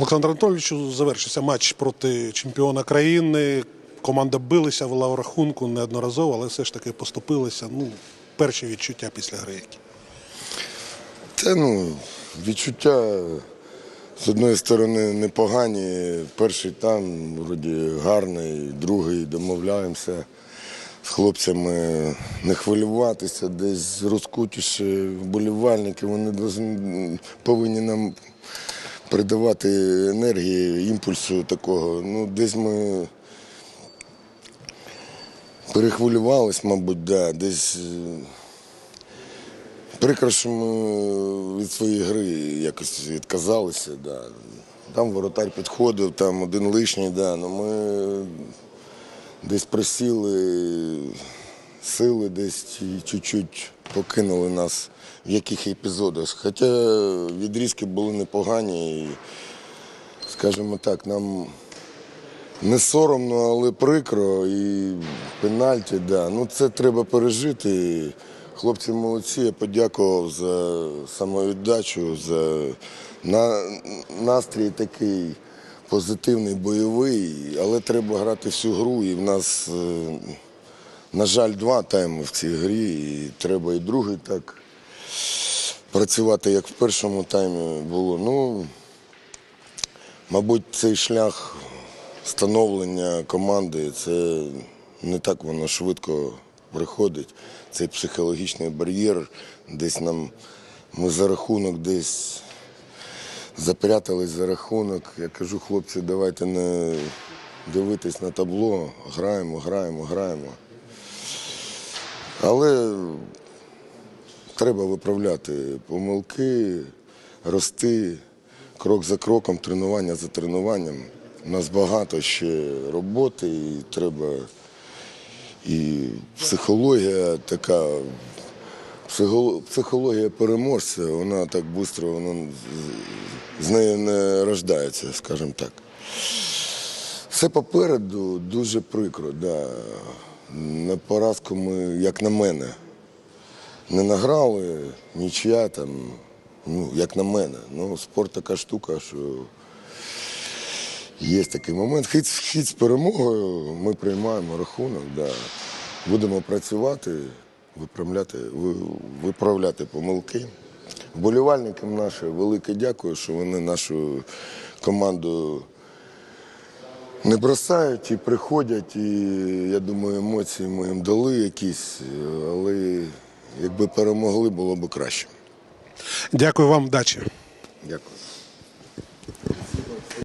Олександр Анатолійович, завершився матч проти чемпіона країни. Команда билися, вела в рахунку неодноразово, але все ж таки поступилися. Ну, перші відчуття після гри. які. Та ну, відчуття з одної сторони непогані. Перший там вроді гарний, другий домовляємося з хлопцями не хвилюватися, десь розкутіші вболівальники, вони повинні нам придавати енергії, імпульсу такого. Ну, десь ми перехвилювались, мабуть, да, десь. е, Прикро, що ми від своєї гри якось відказалися. Да. Там воротар підходив, там один лишній, да. ну ми десь просіли, сили десь чуть-чуть покинули нас в яких епізодах. Хоча відрізки були непогані. І, скажімо так, нам не соромно, але прикро. І пенальті, да. Ну це треба пережити. Хлопці молодці, я подякував за самовіддачу, за на, настрій такий позитивний, бойовий, але треба грати всю гру. І в нас, е, на жаль, два тайми в цій грі. І треба і другий так працювати, як в першому таймі було. Ну, Мабуть, цей шлях становлення команди це не так воно швидко приходить. Цей психологічний бар'єр, десь нам ми за рахунок десь запрятались за рахунок. Я кажу, хлопці, давайте не дивитись на табло, граємо, граємо, граємо. Але треба виправляти помилки, рости крок за кроком, тренування за тренуванням. У нас багато ще роботи, і треба і психологія така, психологія переможця, вона так швидко вона з- нею не рождається, скажімо так. Все попереду дуже прикро. Да. На поразку ми, як на мене, не награли, нічия там, ну, як на мене. Ну, спорт така штука, що є такий момент. Хід, хід з перемогою ми приймаємо рахунок, да. будемо працювати, виправляти, ви- виправляти помилки. Вболівальникам наше велике дякую, що вони нашу команду не бросають і приходять. І я думаю, емоції ми їм дали якісь, але якби перемогли, було б краще. Дякую вам, вдачі. Дякую.